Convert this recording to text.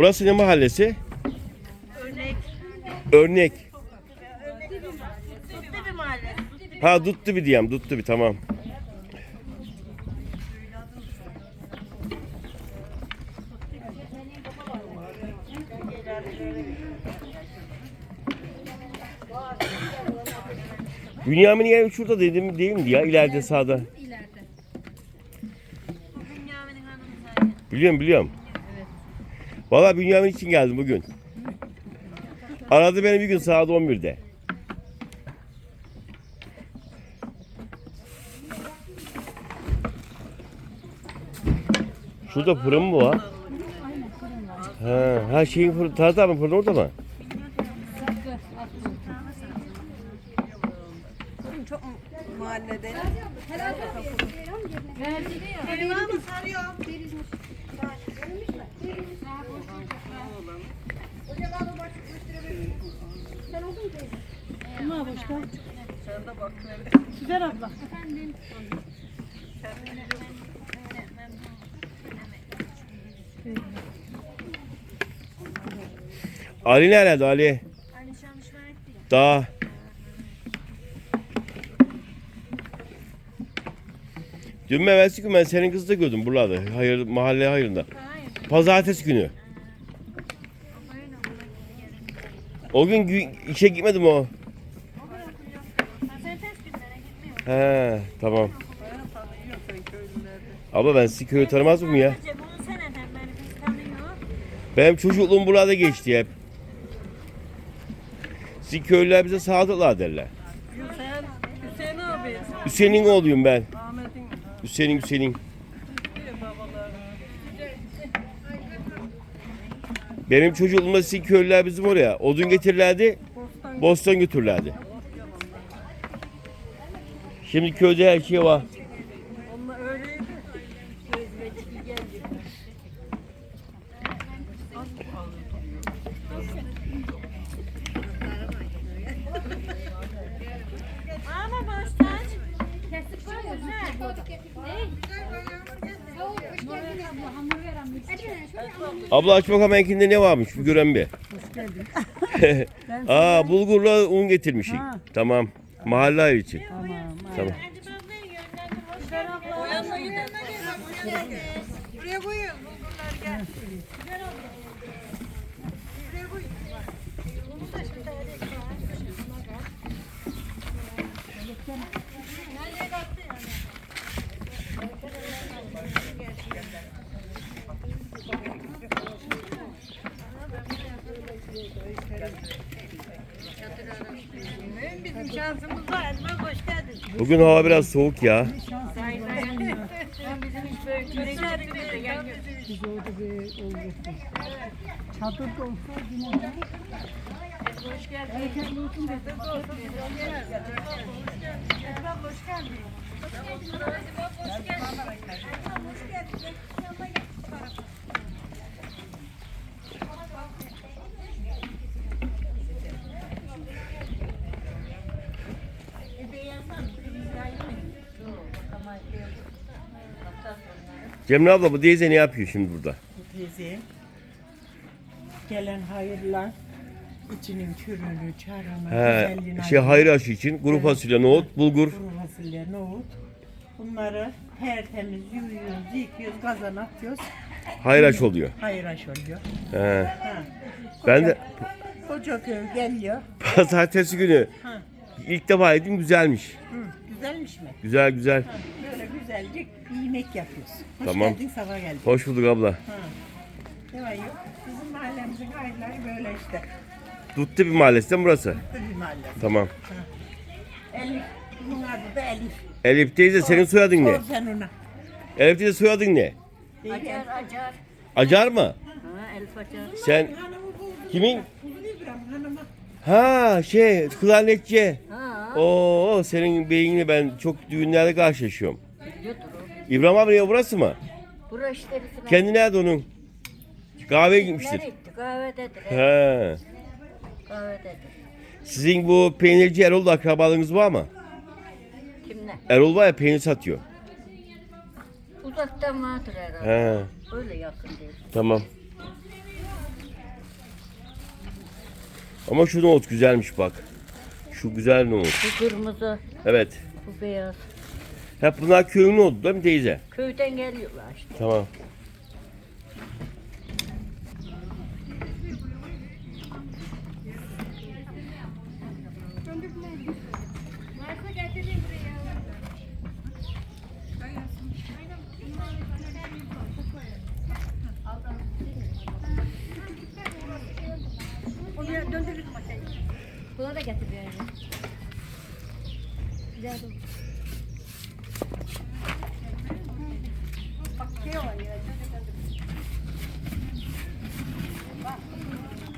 Burası ne mahallesi? Örnek. Örnek. Tuttu bir mahalle. Ha tuttu bir diyem tuttu bir tamam. Bünyamin'in evi şurada dedim değil mi ya ileride sağda. Bünyamin'in hanımı zaten. Biliyorum biliyorum. Valla Bünyamin için geldim bugün. Aradı beni bir gün saat 11'de. Şurada fırın mı var? Ha, ha şeyin fırın, Talat abi fırın orada mı? Çok mahallede. Benim ama sarıyor. Güzel abla. Ali nerede Ali? Şanışma etti ya. Daha. Dün evvelsi gün ben senin kızı da gördüm buralarda. Hayır, mahalle hayırında. Hayır. Pazartesi günü. Böyle O gün gü- işe gitmedim o. He tamam. Abla ben sizi köyü tanımaz mıyım ya? Bunu seneden beri biz tanıyor. Benim çocukluğum burada geçti hep. Sizin köylüler bize sadıklar derler. Hüseyin, Hüseyin abi. Hüseyin'in oğluyum ben. Ahmet'in Hüseyin Hüseyin. bir babaları. Benim çocukluğumda sizin köylüler bizim oraya. Odun getirirlerdi, Bostan götürürlerdi. Şimdi köyde her şey var. Ama baştan. Kesik var ya. Ne? Abla aç bakalım enkinde ne varmış bir gören bir. Aa bulgurla un getirmişik. Tamam. Mahalle ayı için. Tamam. Gidelim. Buraya koyun. Bulgurlar gel. Bizim şansımız var. Elma hoş geldin. Bugün hava biraz soğuk ya. Bizim hiç böyle de gel gör. Biz orada bir oldu. Çadırda olsa yine de. Hoş geldin. Çadırda olsun. Esra hoş geldin. Cemre abla bu teyze ne yapıyor şimdi burada? teyze gelen hayırlar içinin kürünü, çarını, He, güzelliğini şey hayır aşı için kuru fasulye, nohut, bulgur. kuru fasulye, nohut. Bunları tertemiz yuyuyoruz, yıkıyoruz, kazan atıyoruz. Hayır aşı oluyor. Hayır aş oluyor. He. Ha. Ben de Koca köy geliyor. pazartesi günü Ha. İlk defa yedim güzelmiş. Hı, güzelmiş mi? Güzel güzel. Ha, böyle güzelce yemek yapıyoruz. Hoş Tamam. geldin, sabah geldin. Hoş bulduk abla. Ha. Ne var yok? Bizim mahallemizin hayırları böyle işte. Duttu bir mahallesinden burası. Bir mahalle. Tamam. Elif. Bunun adı da Elif. Elif teyze senin soyadın ne? Sor sen ona. Elif teyze soyadın ne? Acar acar. Acar mı? Ha Elif acar. Sen Hanımı buldum. kimin? Uzun İbrahim hanıma. Ha şey klarnetçi. Oo senin beyinle ben çok düğünlerde karşılaşıyorum. İbrahim abi ya burası mı? Bura işte bizim. Kendi nerede onun? Kahveye gitmiştir. Kahvededir. he. Kahvededir. Sizin bu peynirci Erol'da akrabalığınız var mı? Kimle? Erol var ya peynir satıyor. Uzaktan vardır herhalde. He. Öyle yakın değil. Tamam. Ama şu nohut güzelmiş bak. Şu güzel nohut. Bu kırmızı, Evet. bu beyaz. Hep bunlar köyün nohutu değil mi teyze? Köyden geliyorlar işte. Tamam. Varsa getireyim buraya. Buna da getir yani. Güzel oldu.